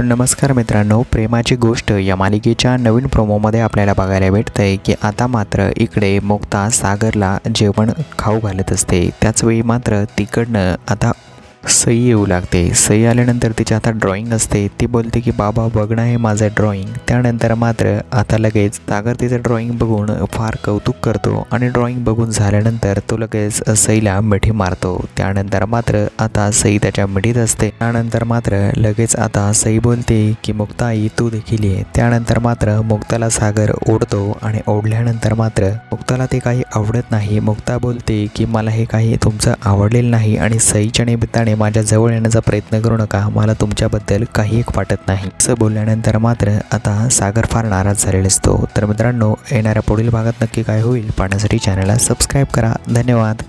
नमस्कार मित्रांनो प्रेमाची गोष्ट या मालिकेच्या नवीन प्रोमोमध्ये आपल्याला बघायला भेटतंय की आता मात्र इकडे मुक्ता सागरला जेवण खाऊ घालत असते. त्याचवेळी मात्र तिकडनं आता सई येऊ लागते. सई आल्यानंतर तिची आता ड्रॉइंग असते. ती बोलते की बाबा बघणं आहे माझं ड्रॉइंग त्यानंतर मात्र आता लगेच सागर तिचं ड्रॉइंग बघून फार कौतुक करतो आणि ड्रॉइंग बघून झाल्यानंतर तो लगेच सईला मिठी मारतो. त्यानंतर मात्र आता सई त्याच्या मिठीत असते. त्यानंतर मात्र लगेच आता सई बोलते की मुक्ताई तू देखील ये. त्यानंतर मात्र मुक्ताला सागर ओढतो आणि ओढल्यानंतर मात्र मुक्ताला ते काही आवडत नाही. मुक्ता बोलते की मला हे काही तुमचं आवडलेलं नाही. आणि सईच्या निमित्ताने माझ्या जवळ येण्याचा प्रयत्न करू नका. मला तुमच्याबद्दल काही एक वाटत नाही. असं बोलल्यानंतर मात्र आता सागर फार नाराज झालेला असतो. तर मित्रांनो येणाऱ्या पुढील भागात नक्की काय होईल पाहण्यासाठी चॅनलला सबस्क्राईब करा. धन्यवाद.